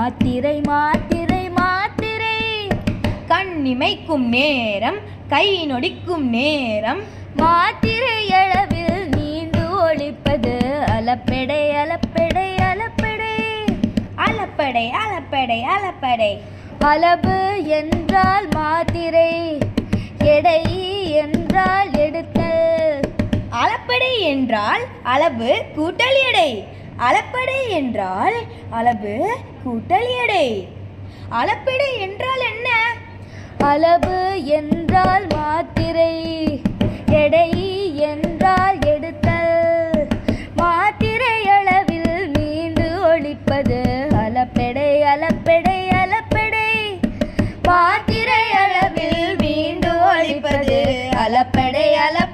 மாத்திரை மாத்திரை மாத்திரை. கண் இமைக்கும் நேரம் கை நொடிக்கும் நேரம். மாத்திரை அளவில் நீண்டு ஒழிப்பது அலப்படை அலப்படை அலப்படை அலப்படை அலப்படை அலப்படை அளவு என்றால் மாத்திரை எடை என்றால் எடுத்தல். அளப்படை என்றால் அளவு கூட்டல் எடை. அளப்படை என்றால் அளவு கூட்டல் எடை அளப்படை என்றால் என்ன? அளவு என்றால் மாத்திரை எடை என்றால் எடுத்தல். மாத்திரை அளவில் மீண்டு ஒழிப்பது அலப்பெடை அலப்பெடை அலப்பெடை மாத்திரை அளவில் மீண்டு ஒழிப்பது அலப்படை அலப்படை